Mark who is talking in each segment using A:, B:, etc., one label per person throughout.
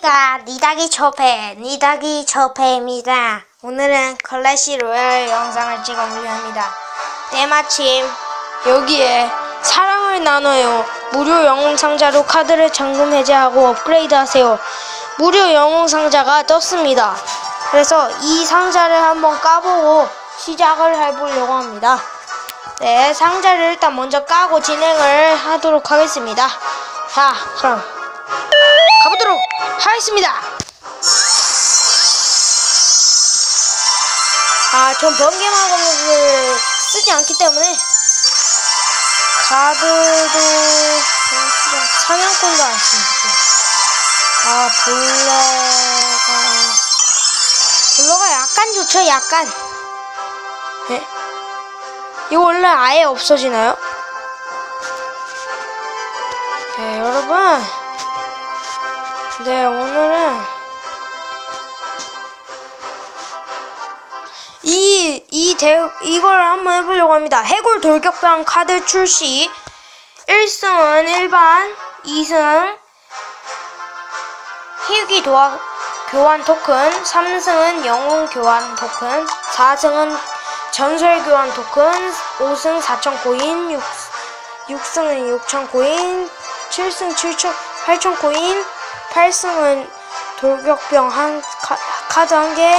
A: 가 니다기 초패, 니다기 초패입니다. 오늘은 클래시 로얄 영상을 찍어 보려 합니다. 때마침 여기에 사랑을 나눠요. 무료 영웅 상자로 카드를 잠금 해제하고 업그레이드 하세요. 무료 영웅 상자가 떴습니다. 그래서 이 상자를 한번 까보고 시작을 해보려고 합니다. 네, 상자를 일단 먼저 까고 진행을 하도록 하겠습니다. 자, 그럼 하겠습니다. 아, 전 번개마검을 쓰지 않기 때문에 쓰지 사냥꾼도 안 씁니다. 아, 블러가 블러가 약간 좋죠, 약간. 네? 이거 원래 아예 없어지나요? 네, 여러분. 네, 오늘은 이, 이 대, 이걸 한번 해보려고 합니다. 해골 돌격병 카드 출시. 1승은 일반, 2승 희귀 도화, 교환 토큰, 3승은 영웅 교환 토큰, 4승은 전설 교환 토큰, 5승 4천 코인, 6, 6승은 6천 코인, 7승 7천, 8천 코인, 8승은 돌격병 한 카, 카드 한 개,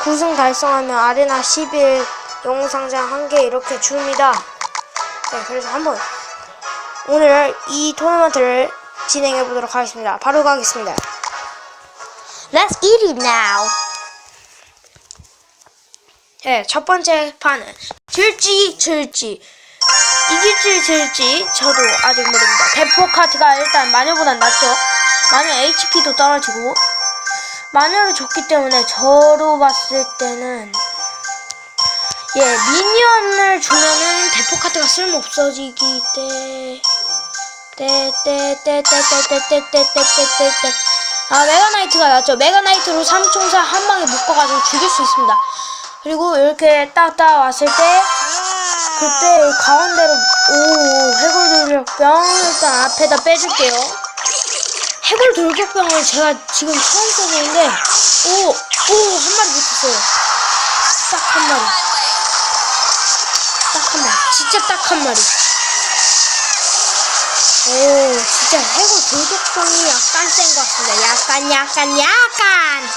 A: 9승 달성하면 아레나 11 영웅상장 한 개 이렇게 줍니다. 네, 그래서 한번 오늘 이 토너먼트를 진행해 보도록 하겠습니다. 바로 가겠습니다. Let's get it now. 네, 첫 번째 판은 질지 질지 이길지 질지 저도 아직 모릅니다. 대포 카드가 일단 마녀보단 낫죠. 마녀 HP도 떨어지고 마녀를 줬기 때문에 저로 봤을 때는 예 미니언을 주면은 대포 카드가 쓸모 없어지기 때 때 때 때 때 때 때 때 때 때 때 아 메가나이트가 낫죠 메가나이트로 삼총사 한 방에 묶어가지고 죽일 수 있습니다 그리고 이렇게 딱딱 왔을 때 그때 가운데로 오 해골 돌격병 일단 앞에다 빼줄게요 해골 돌격병을 제가 지금 처음 써보는데 오! 오! 한 마리 붙었어요 딱 한 마리 딱 한 마리 진짜 딱 한 마리 오 진짜 해골 돌격병이 약간 센 것 같습니다 약간 약간 약간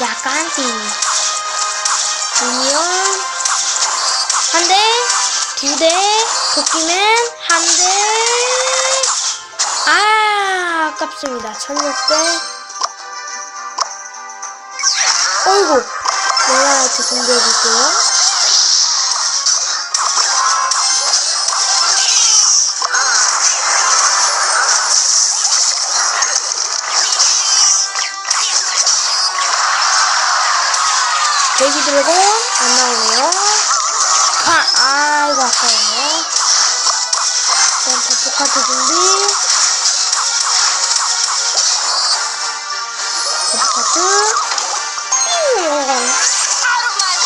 A: 약간 띠 미니언 한 대, 두 대, 도끼맨 한 대. 아, 아깝습니다. 1600. 어이구, 메가나이트 공개해줄게요. 돼지 드래곤 안 나오네요. 파, 아이고 아까워요. 일단 대포카트 준비.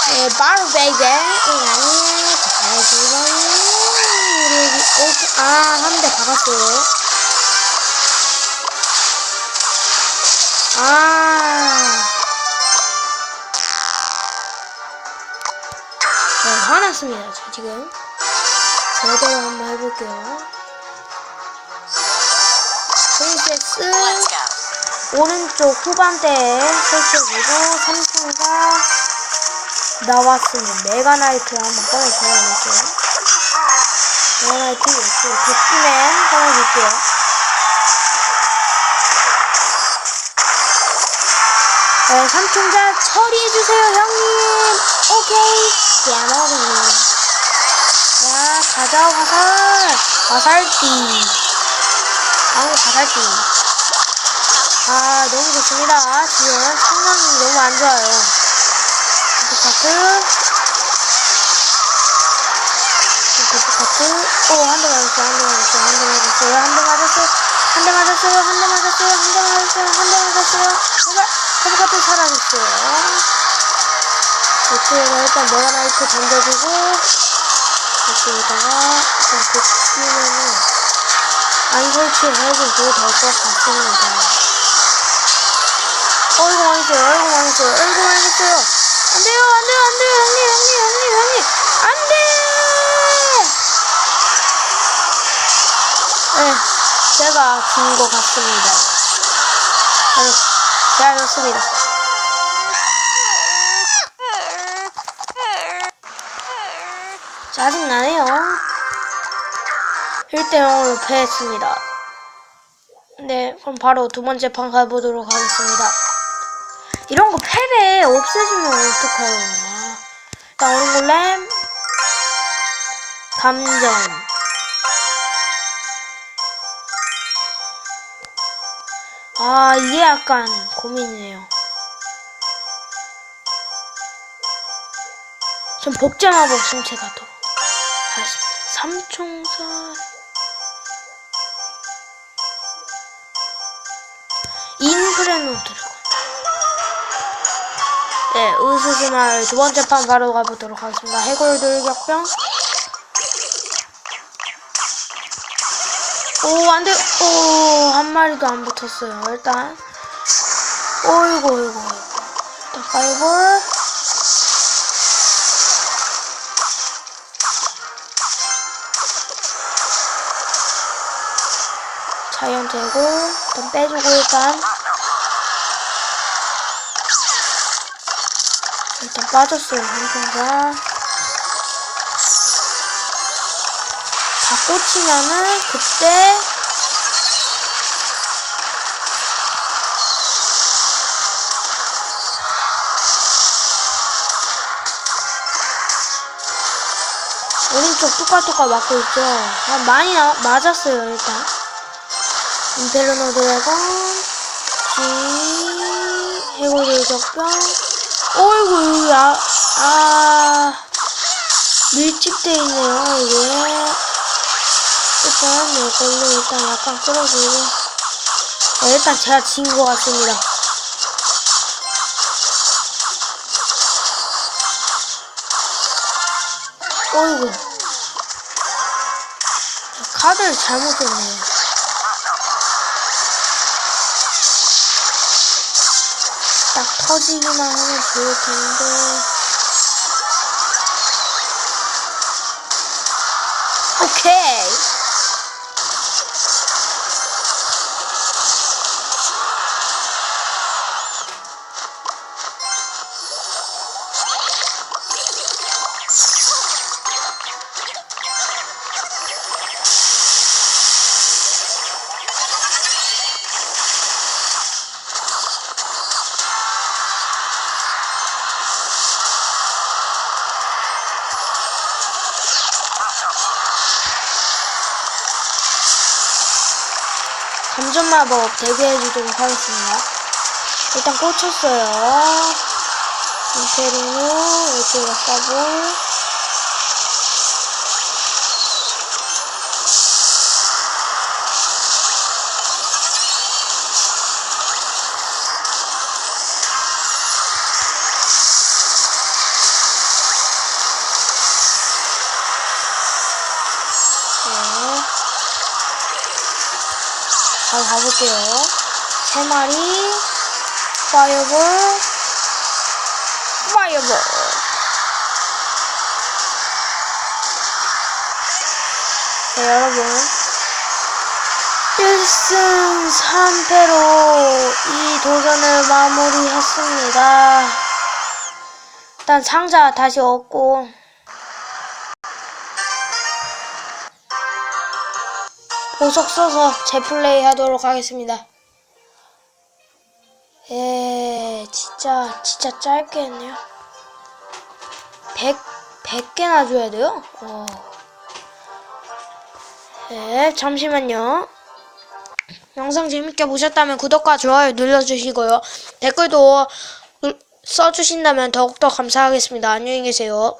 A: 네, 바로 베이베. 이라니, 잘 죽어요. 아, 한 대 박았어요. 아. 네, 화났습니다. 저 지금. 제대로 한번 해볼게요. 프린세스 오른쪽 후반대에 설치해주고 삼성가 나왔으면 메가나이트 한번 꺼내줘야겠죠. 메가나이트 이쪽 도끼맨 꺼내줄게요. 네, 삼총자 처리해주세요, 형님. 오케이. 깨먹이. 야, 가자, 화살. 화살띠. 아우, 화살띠. 아, 너무 좋습니다. 지금 상황이 너무 안 좋아요. 데프카트. 데프카트. 오, 한대 맞았어요, 한대 맞았어요, 한대 맞았어요, 한대 맞았어요. 한대 맞았어요, 한대 맞았어요, 한대 맞았어요. 제발, 데프카트 사라졌어요. 이쪽에다 일단 메가나이트 던져주고 이쪽에다가 일단 도끼면은 안 설치해도 될것 같습니다. 망했어요. 아이고, 망했어요. 안 돼요, 안 돼요, 안 돼요, 형님, 형님, 형님, 형님. 안 돼! 네, 제가 진 것 같습니다. 네, 제가 졌습니다. 짜증나네요. 1대0으로 패했습니다. 네, 그럼 바로 두 번째 판 가보도록 하겠습니다. 이런 거 패배 없애주면 어떡해요. 일단 얼굴렘 감정 아 이게 약간 고민이네요. 전 복장하고 승체가 더 하겠습니다. 삼총사 인프레노 드래곤 네, 으스스마을 두 번째 판 바로 가보도록 하겠습니다. 해골 돌격병. 오, 안 돼. 오, 한 마리도 안 붙었어요. 일단. 어이구, 어이구. 일단 파이볼. 자이언트 해골. 일단 빼주고, 일단. 일단 빠졌어요, 삼총사. 다 꽂히면은, 그때, 오른쪽 뚜까뚜까 맞고 있죠. 아, 많이 나, 맞았어요, 일단. 임페르노 드래곤, G, 해골 적병. 어이구, 아, 아, 밀집돼 있네요, 이게. 일단, 이걸로 일단 약간 끌어주고. 네, 일단 제가 진 것 같습니다. 어이구. 카드를 잘못 썼네. 딱 터지기만 하면 좋을 텐데. 감전 마법 대비해 주도록 하겠습니다. 일단 꽂혔어요. 임페리노, 이쪽에 써볼. 바로 가볼게요. 세 마리, 파이어볼, 파이어볼. 네, 여러분. 1승 3패로 이 도전을 마무리했습니다. 일단 상자 다시 얻고, 보석 써서 재플레이 하도록 하겠습니다. 예, 진짜, 진짜 짧게 했네요. 100, 100개나 줘야 돼요? 어. 예, 잠시만요. 영상 재밌게 보셨다면 구독과 좋아요 눌러주시고요. 댓글도 눌- 써주신다면 더욱더 감사하겠습니다. 안녕히 계세요.